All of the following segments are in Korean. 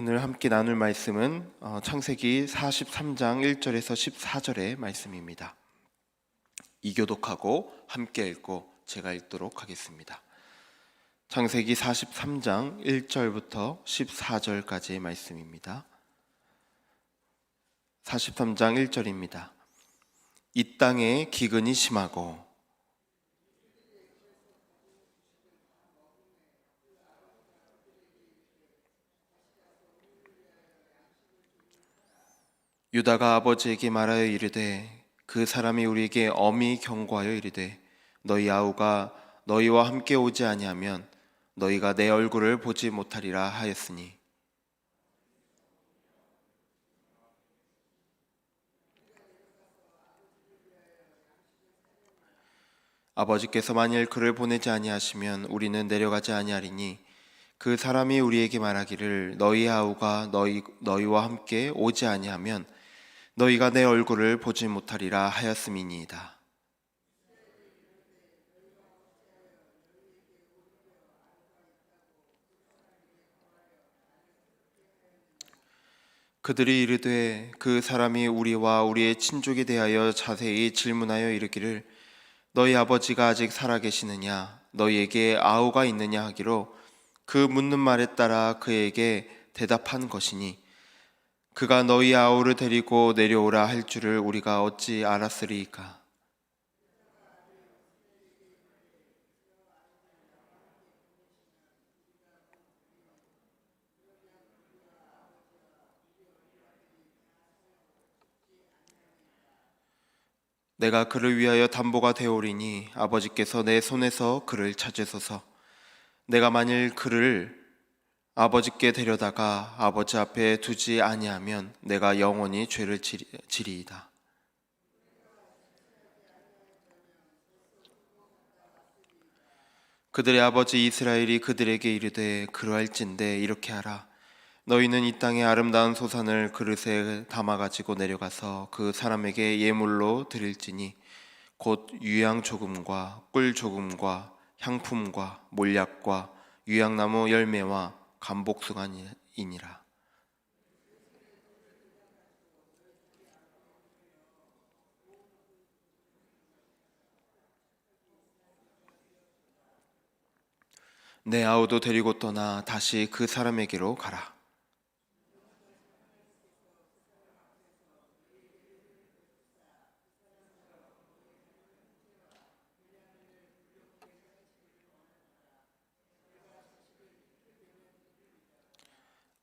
오늘 함께 나눌 말씀은 어, 창세기 43장 1절에서 14절의 말씀입니다. 이교독하고 함께 읽고 제가 읽도록 하겠습니다. 창세기 43장 1절부터 14절까지의 말씀입니다. 43장 1절입니다. 이 땅에 기근이 심하고 유다가 아버지에게 말하여 이르되 그 사람이 우리에게 엄히 경고하여 이르되 너희 아우가 너희와 함께 오지 아니하면 너희가 내 얼굴을 보지 못하리라 하였으니. 아버지께서 만일 그를 보내지 아니하시면 우리는 내려가지 아니하리니 그 사람이 우리에게 말하기를 너희 아우가 너희 너희와 함께 오지 아니하면 너희가 내 얼굴을 보지 못하리라 하였음이니이다. 그들이 이르되 그 사람이 우리와 우리의 친족에 대하여 자세히 질문하여 이르기를 너희 아버지가 아직 살아 계시느냐 너희에게 아우가 있느냐 하기로 그 묻는 말에 따라 그에게 대답한 것이니 그가 너희 아우를 데리고 내려오라 할 줄을 우리가 어찌 알았으리이까? 내가 그를 위하여 담보가 되오리니 아버지께서 내 손에서 그를 찾으소서. 내가 만일 그를 아버지께 데려다가 아버지 앞에 두지 아니하면 내가 영원히 죄를 지리, 지리이다. 그들의 아버지 이스라엘이 그들에게 이르되 그러할진대 이렇게 하라 너희는 이 땅의 아름다운 소산을 그릇에 담아 가지고 내려가서 그 사람에게 예물로 드릴지니 곧 유향 조금과 꿀 조금과 향품과 몰약과 유향나무 열매와 감복숭아니니라. 내 아우도 데리고 떠나 다시 그 사람에게로 가라.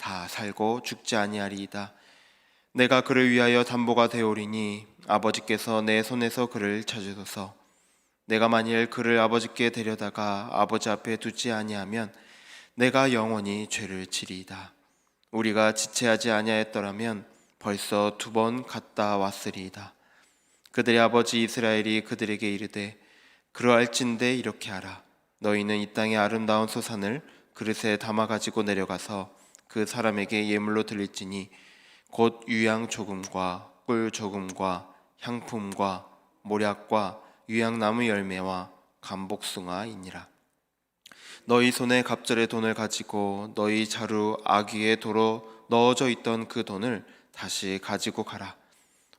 다 살고 죽지 아니하리이다. 내가 그를 위하여 담보가 되오리니 아버지께서 내 손에서 그를 찾으소서. 내가 만일 그를 아버지께 데려다가 아버지 앞에 두지 아니하면 내가 영원히 죄를 지리이다. 우리가 지체하지 아니하였더라면 벌써 두 번 갔다 왔으리이다. 그들의 아버지 이스라엘이 그들에게 이르되 그러할진대 이렇게 하라. 너희는 이 땅의 아름다운 소산을 그릇에 담아 가지고 내려가서 그 사람에게 예물로 드릴지니 곧 유양 조금과 꿀 조금과 향품과 모략과 유양나무 열매와 감복숭아이니라. 너희 손에 갑절의 돈을 가지고 너희 자루 아귀에 도로 넣어져 있던 그 돈을 다시 가지고 가라.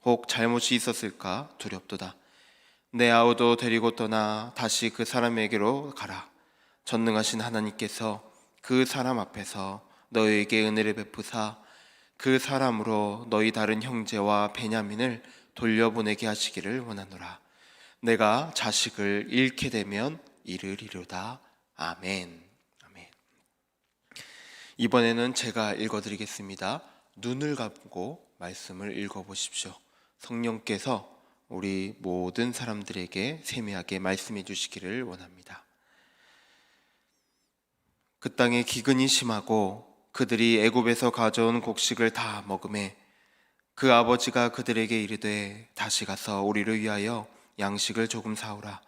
혹 잘못이 있었을까 두렵도다. 내 아우도 데리고 떠나 다시 그 사람에게로 가라. 전능하신 하나님께서 그 사람 앞에서 너희에게 은혜를 베푸사 그 사람으로 너희 다른 형제와 베냐민을 돌려보내게 하시기를 원하노라. 내가 자식을 잃게 되면 이르리로다. 아멘. 아멘. 이번에는 제가 읽어드리겠습니다. 눈을 감고 말씀을 읽어보십시오. 성령께서 우리 모든 사람들에게 세미하게 말씀해 주시기를 원합니다. 그 땅에 기근이 심하고 그들이 애굽에서 가져온 곡식을 다 먹음에 그 아버지가 그들에게 이르되 다시 가서 우리를 위하여 양식을 조금 사오라.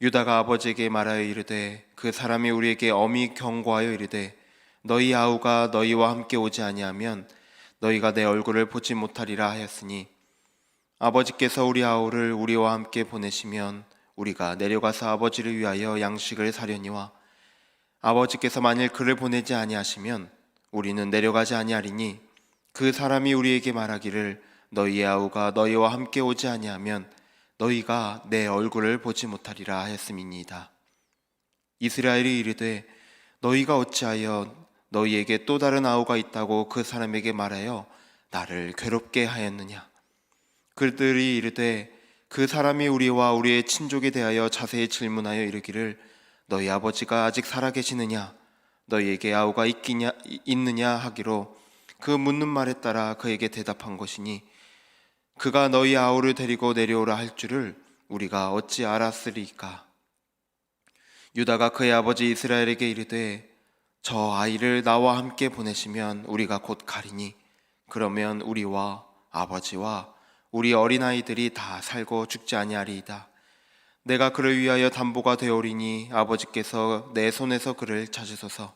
유다가 아버지에게 말하여 이르되 그 사람이 우리에게 엄히 경고하여 이르되 너희 아우가 너희와 함께 오지 아니하면 너희가 내 얼굴을 보지 못하리라 하였으니 아버지께서 우리 아우를 우리와 함께 보내시면 우리가 내려가서 아버지를 위하여 양식을 사려니와 아버지께서 만일 그를 보내지 아니하시면 우리는 내려가지 아니하리니 그 사람이 우리에게 말하기를 너희의 아우가 너희와 함께 오지 아니하면 너희가 내 얼굴을 보지 못하리라 하였음이니이다. 이스라엘이 이르되 너희가 어찌하여 너희에게 또 다른 아우가 있다고 그 사람에게 말하여 나를 괴롭게 하였느냐? 그들이 이르되 그 사람이 우리와 우리의 친족에 대하여 자세히 질문하여 이르기를 너희 아버지가 아직 살아 계시느냐? 너희에게 아우가 있기냐, 있느냐 하기로 그 묻는 말에 따라 그에게 대답한 것이니 그가 너희 아우를 데리고 내려오라 할 줄을 우리가 어찌 알았으리까? 유다가 그의 아버지 이스라엘에게 이르되 저 아이를 나와 함께 보내시면 우리가 곧 가리니 그러면 우리와 아버지와 우리 어린아이들이 다 살고 죽지 아니하리이다. 내가 그를 위하여 담보가 되오리니 아버지께서 내 손에서 그를 찾으소서.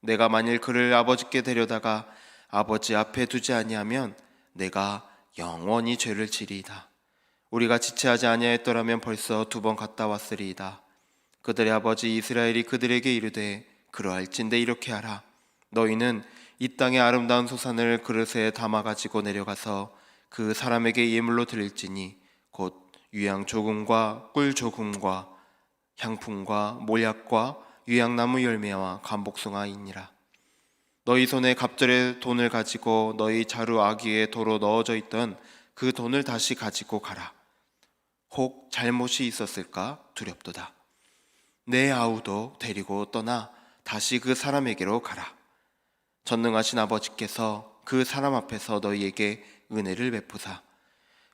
내가 만일 그를 아버지께 데려다가 아버지 앞에 두지 아니하면 내가 영원히 죄를 지리이다. 우리가 지체하지 아니하였더라면 벌써 두 번 갔다 왔으리이다. 그들의 아버지 이스라엘이 그들에게 이르되 그러할진대 이렇게 하라. 너희는 이 땅의 아름다운 소산을 그릇에 담아 가지고 내려가서 그 사람에게 예물로 드릴지니 곧 유양 조금과 꿀 조금과 향품과 모약과 유양나무 열매와 감복숭아이니라. 너희 손에 갑절의 돈을 가지고 너희 자루 아기에 도로 넣어져 있던 그 돈을 다시 가지고 가라. 혹 잘못이 있었을까 두렵도다. 내 아우도 데리고 떠나 다시 그 사람에게로 가라. 전능하신 아버지께서 그 사람 앞에서 너희에게 은혜를 베푸사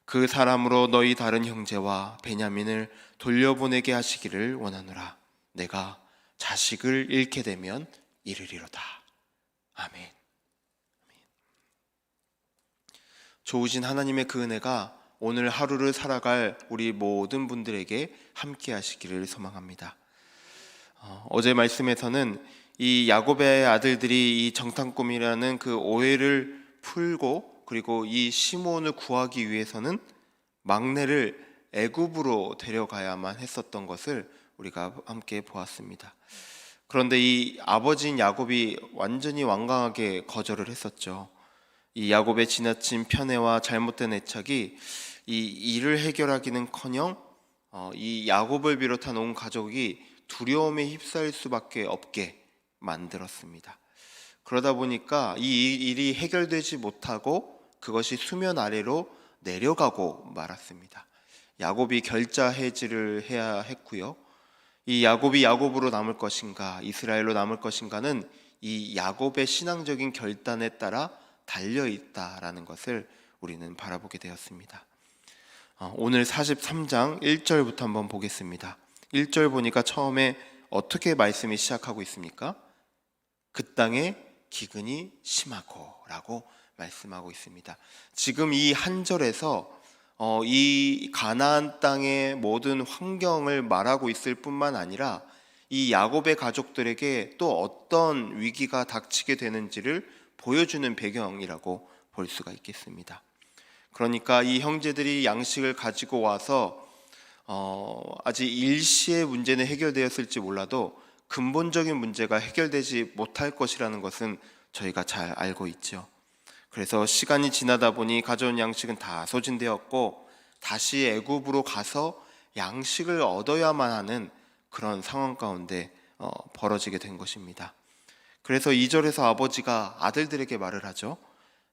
그 사람으로 너희 다른 형제와 베냐민을 돌려보내게 하시기를 원하노라. 내가 자식을 잃게 되면 이르리로다. 아멘. 좋으신 하나님의 그 은혜가 오늘 하루를 살아갈 우리 모든 분들에게 함께 하시기를 소망합니다. 어, 제 말씀에서는 이 야곱의 아들들이 이 정탐꾼이라는 그 오해를 풀고 그리고 이 시몬을 구하기 위해서는 막내를 애굽으로 데려가야만 했었던 것을 우리가 함께 보았습니다. 그런데 이 아버지인 야곱이 완전히 완강하게 거절을 했었죠. 이 야곱의 지나친 편애와 잘못된 애착이 이 일을 해결하기는커녕 어, 이 야곱을 비롯한 온 가족이 두려움에 휩싸일 수밖에 없게 만들었습니다. 그러다 보니까 이 일이 해결되지 못하고 그것이 수면 아래로 내려가고 말았습니다. 야곱이 결자 해지를 해야 했고요. 이 야곱이 야곱으로 남을 것인가, 이스라엘로 남을 것인가는 이 야곱의 신앙적인 결단에 따라 달려 있다라는 것을 우리는 바라보게 되었습니다. 어, 오늘 43장 1절부터 한번 보겠습니다. 1절 보니까 처음에 어떻게 말씀이 시작하고 있습니까? 그 땅에 기근이 심하고라고 말씀하고 있습니다. 지금 이 한 절에서 어, 이 가나안 땅의 모든 환경을 말하고 있을 뿐만 아니라 이 야곱의 가족들에게 또 어떤 위기가 닥치게 되는지를 보여주는 배경이라고 볼 수가 있겠습니다. 그러니까 이 형제들이 양식을 가지고 와서 어, 아직 일시의 문제는 해결되었을지 몰라도 근본적인 문제가 해결되지 못할 것이라는 것은 저희가 잘 알고 있죠. 그래서 시간이 지나다 보니 가져온 양식은 다 소진되었고 다시 애굽으로 가서 양식을 얻어야만 하는 그런 상황 가운데 어, 벌어지게 된 것입니다. 그래서 2절에서 아버지가 아들들에게 말을 하죠.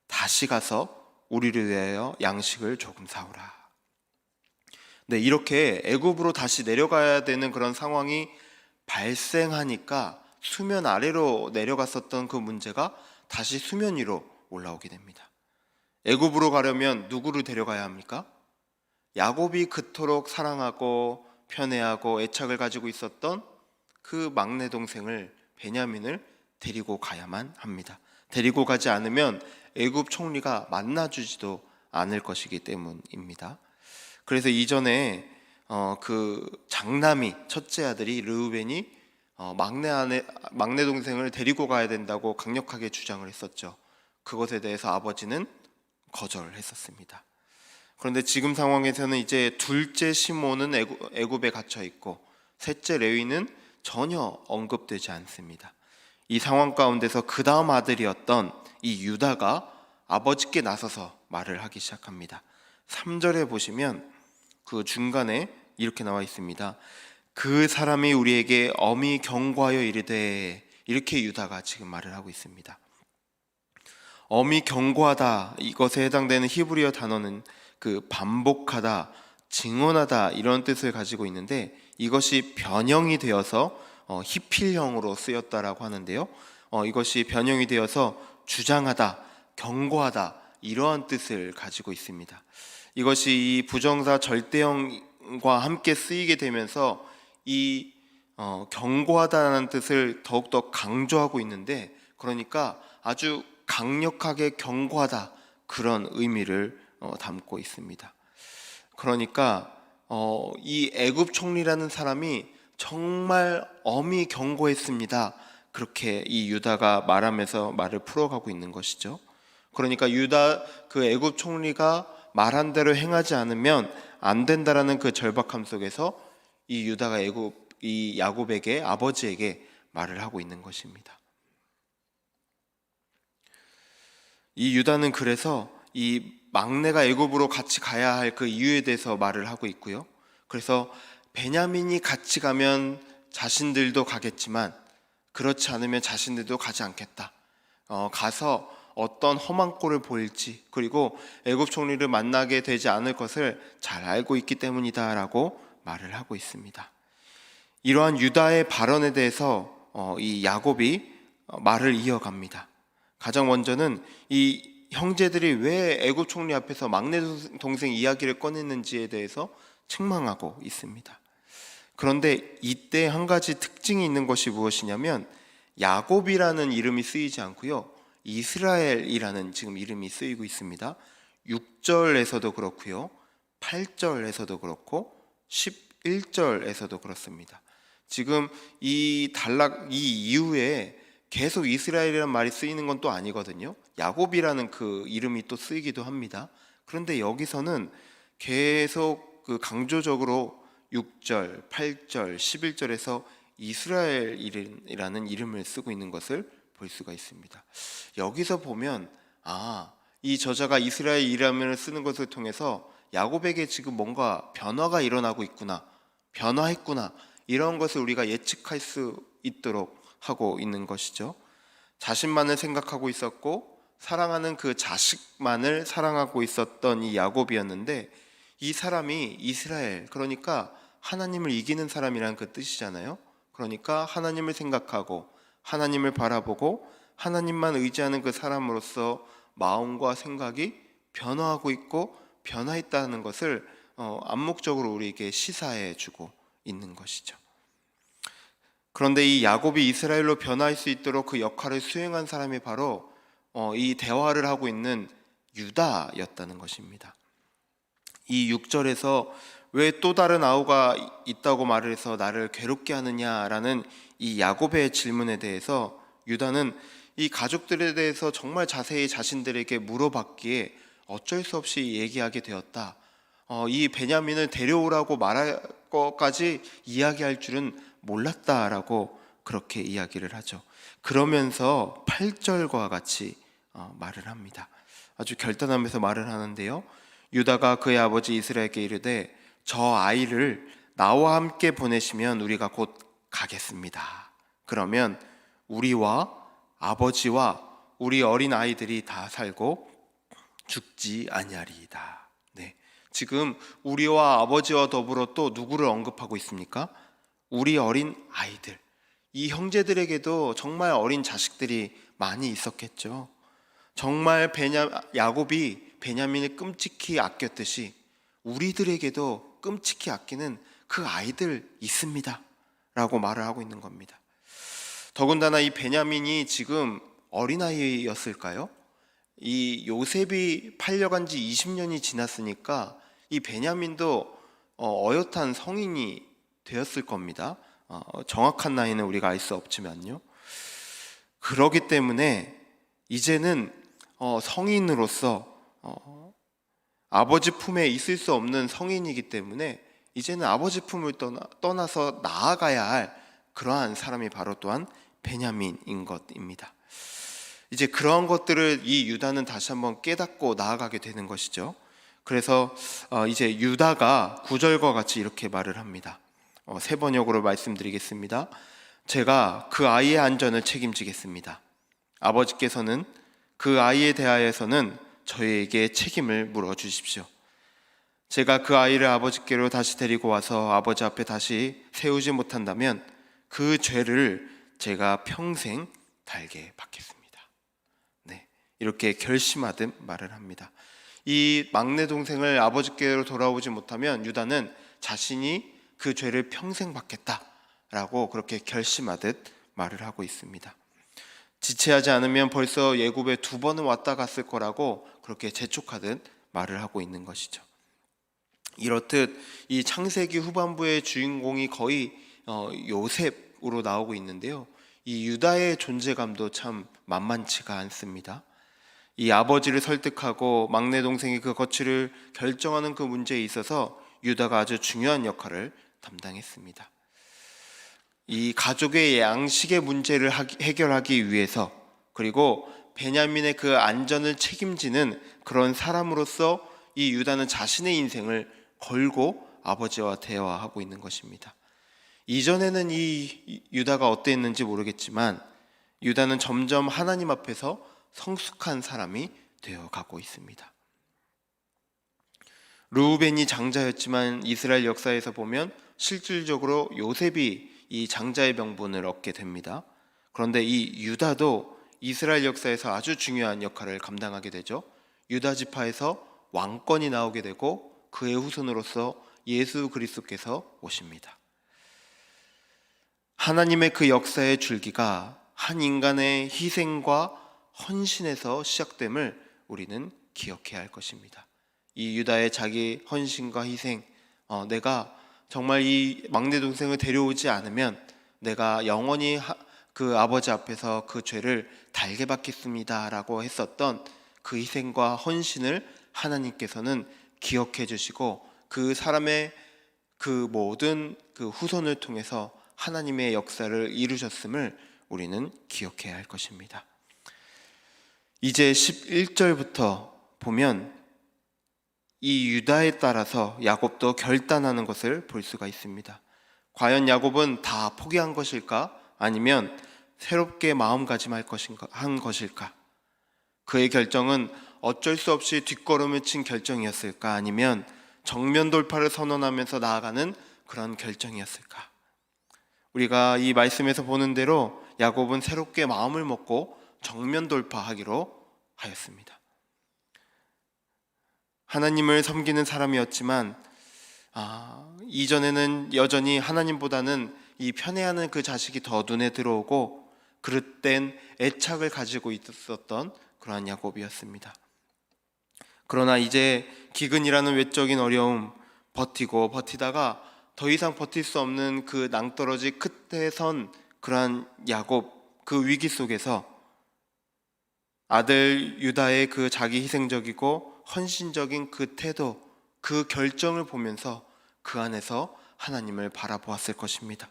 다시 가서 우리를 위하여 양식을 조금 사오라. 네, 이렇게 애굽으로 다시 내려가야 되는 그런 상황이 발생하니까 수면 아래로 내려갔었던 그 문제가 다시 수면 위로 올라오게 됩니다. 애굽으로 가려면 누구를 데려가야 합니까? 야곱이 그토록 사랑하고 편애하고 애착을 가지고 있었던 그 막내 동생을 베냐민을 데리고 가야만 합니다. 데리고 가지 않으면 애굽 총리가 만나주지도 않을 것이기 때문입니다. 그래서 이전에 어, 그 장남이 첫째 아들이 르우벤이 어, 막내 아내 막내 동생을 데리고 가야 된다고 강력하게 주장을 했었죠. 그것에 대해서 아버지는 거절을 했었습니다. 그런데 지금 상황에서는 이제 둘째 시몬은 애굽, 애굽에 갇혀 있고 셋째 레위는 전혀 언급되지 않습니다. 이 상황 가운데서 그 다음 아들이었던 이 유다가 아버지께 나서서 말을 하기 시작합니다. 3절에 보시면 그 중간에 이렇게 나와 있습니다. 그 사람이 우리에게 엄히 경고하여 이르되 이렇게 유다가 지금 말을 하고 있습니다. 엄히 경고하다 이것에 해당되는 히브리어 단어는 그 반복하다, 증언하다 이런 뜻을 가지고 있는데 이것이 변형이 되어서 어, 히필형으로 쓰였다라고 하는데요. 어, 이것이 변형이 되어서 주장하다, 경고하다 이러한 뜻을 가지고 있습니다. 이것이 이 부정사 절대형과 함께 쓰이게 되면서 이 어, 경고하다는 뜻을 더욱더 강조하고 있는데 그러니까 아주 강력하게 경고하다 그런 의미를 어, 담고 있습니다. 그러니까 어, 이 애굽 총리라는 사람이 정말 엄히 경고했습니다. 그렇게 이 유다가 말하면서 말을 풀어가고 있는 것이죠. 그러니까 유다 그 애굽 총리가 말한 대로 행하지 않으면 안 된다라는 그 절박함 속에서 이 유다가 애굽 이 야곱에게 아버지에게 말을 하고 있는 것입니다. 이 유다는 그래서 이 막내가 애굽으로 같이 가야 할 그 이유에 대해서 말을 하고 있고요. 그래서 베냐민이 같이 가면 자신들도 가겠지만 그렇지 않으면 자신들도 가지 않겠다. 어, 가서 어떤 험한 꼴을 보일지 그리고 애굽 총리를 만나게 되지 않을 것을 잘 알고 있기 때문이다라고 말을 하고 있습니다. 이러한 유다의 발언에 대해서 어, 이 야곱이 어, 말을 이어갑니다. 가장 먼저는 이 형제들이 왜 애굽 총리 앞에서 막내 동생 이야기를 꺼냈는지에 대해서 책망하고 있습니다. 그런데 이때 한 가지 특징이 있는 것이 무엇이냐면 야곱이라는 이름이 쓰이지 않고요. 이스라엘이라는 지금 이름이 쓰이고 있습니다. 6절에서도 그렇고요. 8절에서도 그렇고 11절에서도 그렇습니다. 지금 이 단락 이 이후에 계속 이스라엘이라는 말이 쓰이는 건 또 아니거든요. 야곱이라는 그 이름이 또 쓰이기도 합니다. 그런데 여기서는 계속 그 강조적으로 6절, 8절, 11절에서 이스라엘이라는 이름을 쓰고 있는 것을 볼 수가 있습니다. 여기서 보면 아, 이 저자가 이스라엘이라면을 쓰는 것을 통해서 야곱에게 지금 뭔가 변화가 일어나고 있구나. 변화했구나. 이런 것을 우리가 예측할 수 있도록 하고 있는 것이죠. 자신만을 생각하고 있었고 사랑하는 그 자식만을 사랑하고 있었던 이 야곱이었는데 이 사람이 이스라엘 그러니까 하나님을 이기는 사람이라는 그 뜻이잖아요. 그러니까 하나님을 생각하고 하나님을 바라보고 하나님만 의지하는 그 사람으로서 마음과 생각이 변화하고 있고 변화했다는 것을 어, 암묵적으로 우리에게 시사해 주고 있는 것이죠. 그런데 이 야곱이 이스라엘로 변화할 수 있도록 그 역할을 수행한 사람이 바로 어, 이 대화를 하고 있는 유다였다는 것입니다. 이 6절에서 왜 또 다른 아우가 있다고 말을 해서 나를 괴롭게 하느냐라는 이 야곱의 질문에 대해서 유다는 이 가족들에 대해서 정말 자세히 자신들에게 물어봤기에 어쩔 수 없이 얘기하게 되었다. 어, 이 베냐민을 데려오라고 말할 것까지 이야기할 줄은 몰랐다라고 그렇게 이야기를 하죠. 그러면서 8절과 같이 어, 말을 합니다. 아주 결단하면서 말을 하는데요. 유다가 그의 아버지 이스라엘에게 이르되 저 아이를 나와 함께 보내시면 우리가 곧 가겠습니다. 그러면 우리와 아버지와 우리 어린 아이들이 다 살고 죽지 아니하리이다. 네. 지금 우리와 아버지와 더불어 또 누구를 언급하고 있습니까? 우리 어린 아이들. 이 형제들에게도 정말 어린 자식들이 많이 있었겠죠. 정말 베냐 야곱이 베냐민을 끔찍히 아꼈듯이 우리들에게도 끔찍히 아끼는 그 아이들 있습니다 라고 말을 하고 있는 겁니다. 더군다나 이 베냐민이 지금 어린아이였을까요? 이 요셉이 팔려간 지 20년이 지났으니까 이 베냐민도 어, 어엿한 성인이 되었을 겁니다. 어, 정확한 나이는 우리가 알 수 없지만요. 그러기 때문에 이제는 어, 성인으로서 어, 아버지 품에 있을 수 없는 성인이기 때문에 이제는 아버지 품을 떠나, 떠나서 나아가야 할 그러한 사람이 바로 또한 베냐민인 것입니다. 이제 그러한 것들을 이 유다는 다시 한번 깨닫고 나아가게 되는 것이죠. 그래서 어, 이제 유다가 구절과 같이 이렇게 말을 합니다. 어, 세 번역으로 말씀드리겠습니다. 제가 그 아이의 안전을 책임지겠습니다. 아버지께서는 그 아이에 대하여서는 저희에게 책임을 물어 주십시오. 제가 그 아이를 아버지께로 다시 데리고 와서 아버지 앞에 다시 세우지 못한다면 그 죄를 제가 평생 달게 받겠습니다. 네, 이렇게 결심하듯 말을 합니다. 이 막내 동생을 아버지께로 돌아오지 못하면 유다는 자신이 그 죄를 평생 받겠다라고 그렇게 결심하듯 말을 하고 있습니다. 지체하지 않으면 벌써 예굽에 두 번은 왔다 갔을 거라고 그렇게 재촉하듯 말을 하고 있는 것이죠. 이렇듯 이 창세기 후반부의 주인공이 거의 어, 요셉으로 나오고 있는데요. 이 유다의 존재감도 참 만만치가 않습니다. 이 아버지를 설득하고 막내 동생이 그 거취를 결정하는 그 문제에 있어서 유다가 아주 중요한 역할을 담당했습니다. 이 가족의 양식의 문제를 해결하기 위해서 그리고 베냐민의 그 안전을 책임지는 그런 사람으로서 이 유다는 자신의 인생을 걸고 아버지와 대화하고 있는 것입니다. 이전에는 이 유다가 어땠는지 모르겠지만 유다는 점점 하나님 앞에서 성숙한 사람이 되어 가고 있습니다. 루벤이 장자였지만 이스라엘 역사에서 보면 실질적으로 요셉이 이 장자의 명분을 얻게 됩니다. 그런데 이 유다도 이스라엘 역사에서 아주 중요한 역할을 감당하게 되죠. 유다 지파에서 왕권이 나오게 되고 그의 후손으로서 예수 그리스도께서 오십니다. 하나님의 그 역사의 줄기가 한 인간의 희생과 헌신에서 시작됨을 우리는 기억해야 할 것입니다. 이 유다의 자기 헌신과 희생, 어, 내가 정말 이 막내 동생을 데려오지 않으면 내가 영원히 하, 그 아버지 앞에서 그 죄를 달게 받겠습니다라고 했었던 그 희생과 헌신을 하나님께서는 기억해 주시고 그 사람의 그 모든 그 후손을 통해서 하나님의 역사를 이루셨음을 우리는 기억해야 할 것입니다. 이제 11절부터 보면 이 유다에 따라서 야곱도 결단하는 것을 볼 수가 있습니다. 과연 야곱은 다 포기한 것일까? 아니면 새롭게 마음가짐할 것인가 한 것일까? 그의 결정은 어쩔 수 없이 뒷걸음을 친 결정이었을까? 아니면 정면 돌파를 선언하면서 나아가는 그런 결정이었을까? 우리가 이 말씀에서 보는 대로 야곱은 새롭게 마음을 먹고 정면 돌파하기로 하였습니다. 하나님을 섬기는 사람이었지만 아, 이전에는 여전히 하나님보다는 이 편애하는 그 자식이 더 눈에 들어오고 그릇된 애착을 가지고 있었던 그러한 야곱이었습니다. 그러나 이제 기근이라는 외적인 어려움 버티고 버티다가 더 이상 버틸 수 없는 그 낭떠러지 끝에 선 그러한 야곱 그 위기 속에서 아들 유다의 그 자기 희생적이고 헌신적인 그 태도 그 결정을 보면서 그 안에서 하나님을 바라보았을 것입니다.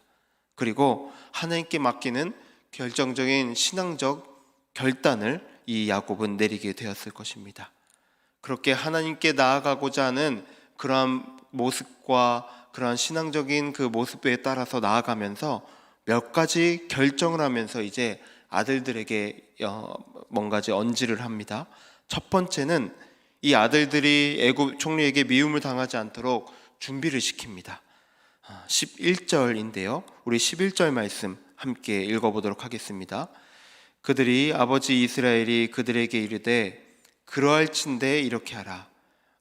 그리고 하나님께 맡기는 결정적인 신앙적 결단을 이 야곱은 내리게 되었을 것입니다. 그렇게 하나님께 나아가고자 하는 그러한 모습과 그러한 신앙적인 그 모습에 따라서 나아가면서 몇 가지 결정을 하면서 이제 아들들에게 어, 뭔가지 언지를 합니다. 첫 번째는 이 아들들이 애굽 총리에게 미움을 당하지 않도록 준비를 시킵니다. 11절인데요. 우리 11절 말씀 함께 읽어보도록 하겠습니다. 그들이 아버지 이스라엘이 그들에게 이르되 그러할진대 이렇게 하라.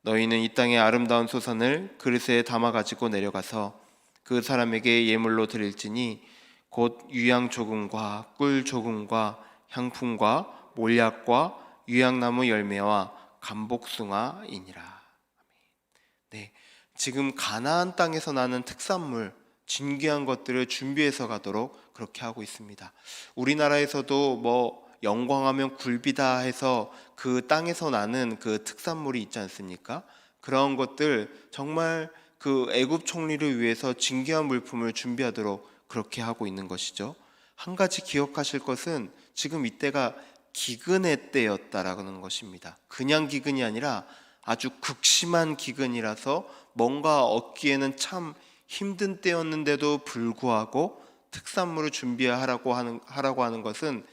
너희는 이 땅의 아름다운 소산을 그릇에 담아 가지고 내려가서 그 사람에게 예물로 드릴지니 곧 유양 조금과 꿀 조금과 향품과 몰약과 유양나무 열매와 감복숭아이니라. 네, 지금 가나안 땅에서 나는 특산물 진귀한 것들을 준비해서 가도록 그렇게 하고 있습니다. 우리나라에서도 뭐 영광하면 굴비다 해서 그 땅에서 나는 그 특산물이 있지 않습니까? 그런 것들 정말 그 애굽 총리를 위해서 진귀한 물품을 준비하도록 그렇게 하고 있는 것이죠. 한 가지 기억하실 것은 지금 이때가 기근의 때였다라는 것입니다. 그냥 기근이 아니라 아주 극심한 기근이라서 뭔가 얻기에는 참 힘든 때였는데도 불구하고 특산물을 준비하라고 하는 하라고 하는 것은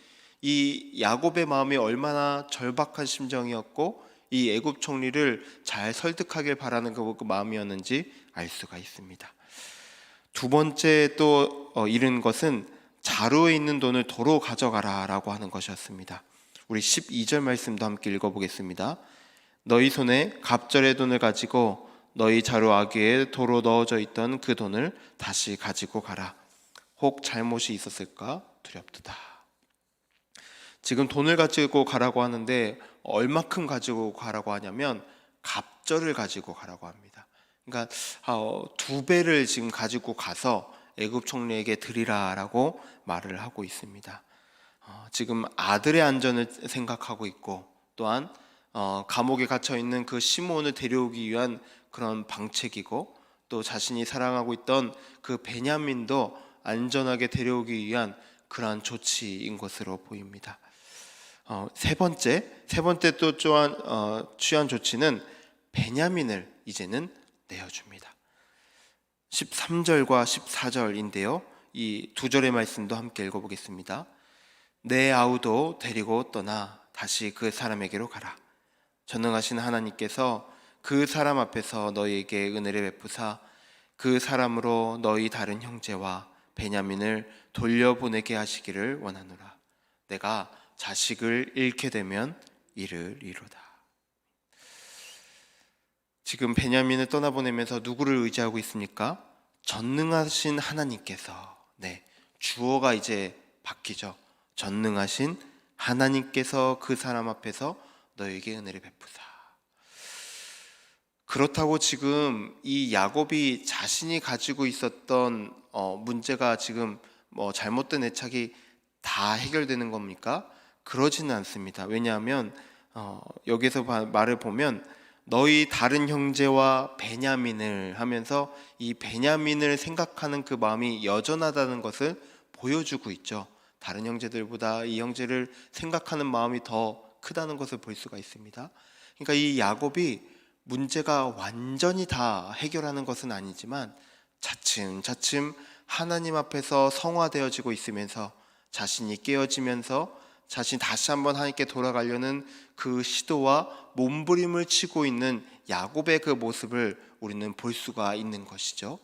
이 야곱의 마음이 얼마나 절박한 심정이었고 이 애굽 총리를 잘 설득하길 바라는 그 마음이었는지 알 수가 있습니다. 두 번째 또 어, 잃은 것은 자루에 있는 돈을 도로 가져가라라고 하는 것이었습니다. 우리 12절 말씀도 함께 읽어보겠습니다. 너희 손에 갑절의 돈을 가지고 너희 자루 아귀에 도로 넣어져 있던 그 돈을 다시 가지고 가라. 혹 잘못이 있었을까 두렵도다. 지금 돈을 가지고 가라고 하는데 얼마큼 가지고 가라고 하냐면 갑절을 가지고 가라고 합니다. 그러니까 어, 두 배를 지금 가지고 가서 애굽 총리에게 드리라라고 말을 하고 있습니다. 어, 지금 아들의 안전을 생각하고 있고 또한 어, 감옥에 갇혀 있는 그 시몬을 데려오기 위한 그런 방책이고 또 자신이 사랑하고 있던 그 베냐민도 안전하게 데려오기 위한 그러한 조치인 것으로 보입니다. 어, 세 번째, 세 번째 또 또한 어, 취한 조치는 베냐민을 이제는 내어줍니다. 13절과 14절인데요. 이 두 절의 말씀도 함께 읽어보겠습니다. 내 아우도 데리고 떠나 다시 그 사람에게로 가라. 전능하신 하나님께서 그 사람 앞에서 너희에게 은혜를 베푸사 그 사람으로 너희 다른 형제와 베냐민을 돌려보내게 하시기를 원하노라. 내가 자식을 잃게 되면 이를 이루다. 지금 베냐민을 떠나보내면서 누구를 의지하고 있습니까? 전능하신 하나님께서 네 주어가 이제 바뀌죠. 전능하신 하나님께서 그 사람 앞에서 너에게 은혜를 베푸사. 그렇다고 지금 이 야곱이 자신이 가지고 있었던 어, 문제가 지금 뭐 잘못된 애착이 다 해결되는 겁니까? 그러지는 않습니다. 왜냐하면 어, 여기서 바, 말을 보면 너희 다른 형제와 베냐민을 하면서 이 베냐민을 생각하는 그 마음이 여전하다는 것을 보여주고 있죠. 다른 형제들보다 이 형제를 생각하는 마음이 더 크다는 것을 볼 수가 있습니다. 그러니까 이 야곱이 문제가 완전히 다 해결하는 것은 아니지만 차츰 차츰 하나님 앞에서 성화되어지고 있으면서 자신이 깨어지면서 자신 다시 한번 하나님께 돌아가려는 그 시도와 몸부림을 치고 있는 야곱의 그 모습을 우리는 볼 수가 있는 것이죠.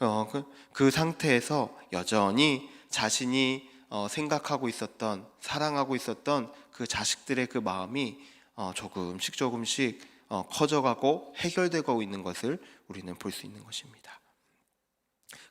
어, 그, 그 상태에서 여전히 자신이 어, 생각하고 있었던 사랑하고 있었던 그 자식들의 그 마음이 어, 조금씩 조금씩 어, 커져가고 해결되고 있는 것을 우리는 볼 수 있는 것입니다.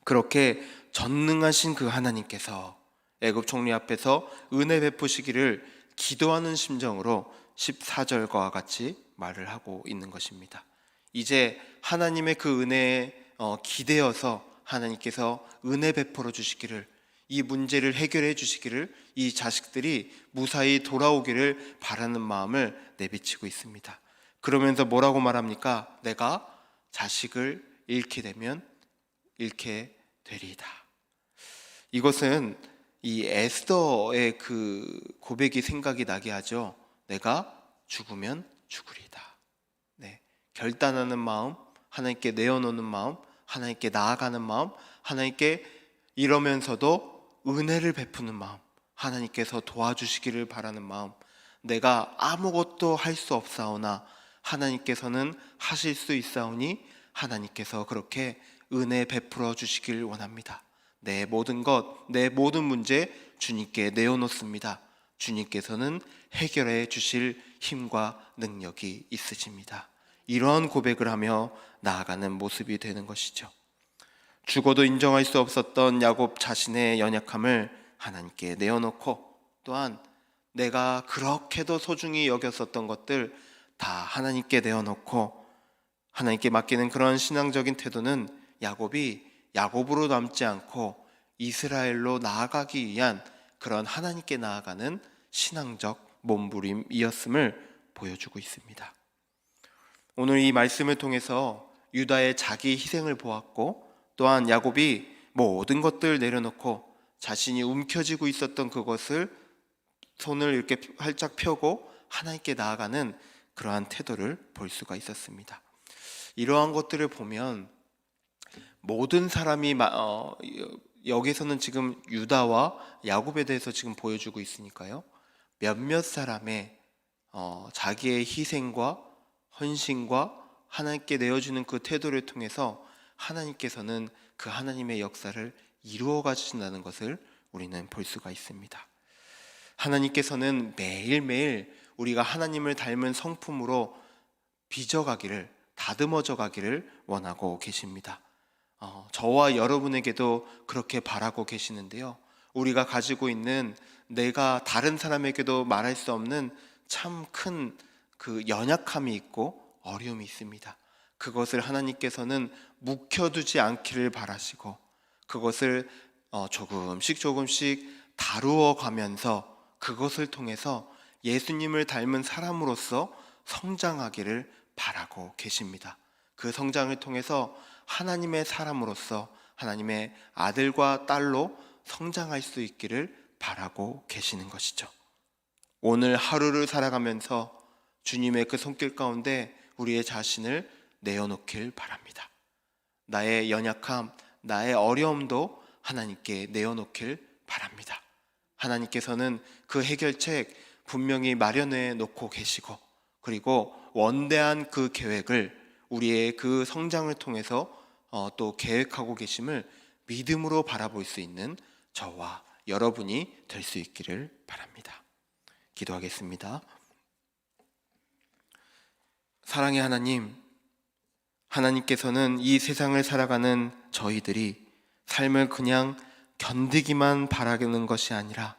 그렇게 전능하신 그 하나님께서 애굽 총리 앞에서 은혜 베푸시기를 기도하는 심정으로 14절과 같이 말을 하고 있는 것입니다. 이제 하나님의 그 은혜에 어, 기대어서 하나님께서 은혜 베풀어 주시기를 이 문제를 해결해 주시기를 이 자식들이 무사히 돌아오기를 바라는 마음을 내비치고 있습니다. 그러면서 뭐라고 말합니까? 내가 자식을 잃게 되면 잃게 되리이다. 이것은 이 에스더의 그 고백이 생각이 나게 하죠. 내가 죽으면 죽으리다. 네. 결단하는 마음, 하나님께 내어놓는 마음, 하나님께 나아가는 마음, 하나님께 이러면서도 은혜를 베푸는 마음, 하나님께서 도와주시기를 바라는 마음, 내가 아무것도 할 수 없사오나 하나님께서는 하실 수 있사오니 하나님께서 그렇게 은혜 베풀어 주시길 원합니다. 내 모든 것, 내 모든 문제 주님께 내어놓습니다. 주님께서는 해결해 주실 힘과 능력이 있으십니다. 이러한 고백을 하며 나아가는 모습이 되는 것이죠. 죽어도 인정할 수 없었던 야곱 자신의 연약함을 하나님께 내어놓고 또한 내가 그렇게도 소중히 여겼었던 것들 다 하나님께 내어놓고 하나님께 맡기는 그런 신앙적인 태도는 야곱이 야곱으로 남지 않고 이스라엘로 나아가기 위한 그런 하나님께 나아가는 신앙적 몸부림이었음을 보여주고 있습니다. 오늘 이 말씀을 통해서 유다의 자기 희생을 보았고 또한 야곱이 모든 것들 내려놓고 자신이 움켜쥐고 있었던 그것을 손을 이렇게 활짝 펴고 하나님께 나아가는 그러한 태도를 볼 수가 있었습니다. 이러한 것들을 보면 모든 사람이 마- 어, 여기서는 지금 유다와 야곱에 대해서 지금 보여주고 있으니까요. 몇몇 사람의 어, 자기의 희생과 헌신과 하나님께 내어주는 그 태도를 통해서 하나님께서는 그 하나님의 역사를 이루어 가신다는 것을 우리는 볼 수가 있습니다. 하나님께서는 매일매일 우리가 하나님을 닮은 성품으로 빚어가기를 다듬어져 가기를 원하고 계십니다. 어, 저와 여러분에게도 그렇게 바라고 계시는데요. 우리가 가지고 있는 내가 다른 사람에게도 말할 수 없는 참 큰 그 연약함이 있고 어려움이 있습니다. 그것을 하나님께서는 묵혀두지 않기를 바라시고 그것을 어, 조금씩 조금씩 다루어 가면서 그것을 통해서 예수님을 닮은 사람으로서 성장하기를 바라고 계십니다. 그 성장을 통해서 하나님의 사람으로서 하나님의 아들과 딸로 성장할 수 있기를 바라고 계시는 것이죠. 오늘 하루를 살아가면서 주님의 그 손길 가운데 우리의 자신을 내어놓길 바랍니다. 나의 연약함, 나의 어려움도 하나님께 내어놓길 바랍니다. 하나님께서는 그 해결책 분명히 마련해 놓고 계시고 그리고 원대한 그 계획을 우리의 그 성장을 통해서 어, 또 계획하고 계심을 믿음으로 바라볼 수 있는 저와 여러분이 될 수 있기를 바랍니다. 기도하겠습니다. 사랑의 하나님, 하나님께서는 이 세상을 살아가는 저희들이 삶을 그냥 견디기만 바라는 것이 아니라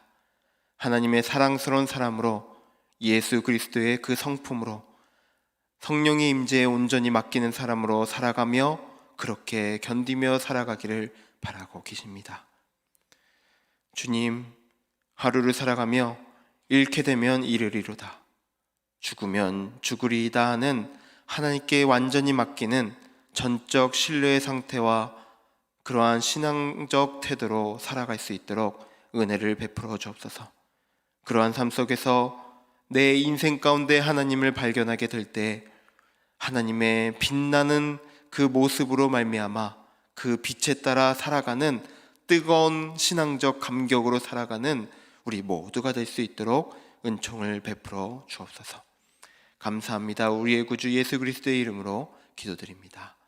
하나님의 사랑스러운 사람으로 예수 그리스도의 그 성품으로 성령의 임재에 온전히 맡기는 사람으로 살아가며 그렇게 견디며 살아가기를 바라고 계십니다. 주님, 하루를 살아가며 잃게 되면 잃으리로다. 죽으면 죽으리이다 하는 하나님께 완전히 맡기는 전적 신뢰의 상태와 그러한 신앙적 태도로 살아갈 수 있도록 은혜를 베풀어 주옵소서. 그러한 삶 속에서 내 인생 가운데 하나님을 발견하게 될 때 하나님의 빛나는 그 모습으로 말미암아 그 빛에 따라 살아가는 뜨거운 신앙적 감격으로 살아가는 우리 모두가 될 수 있도록 은총을 베풀어 주옵소서. 감사합니다. 우리의 구주 예수 그리스도의 이름으로 기도드립니다.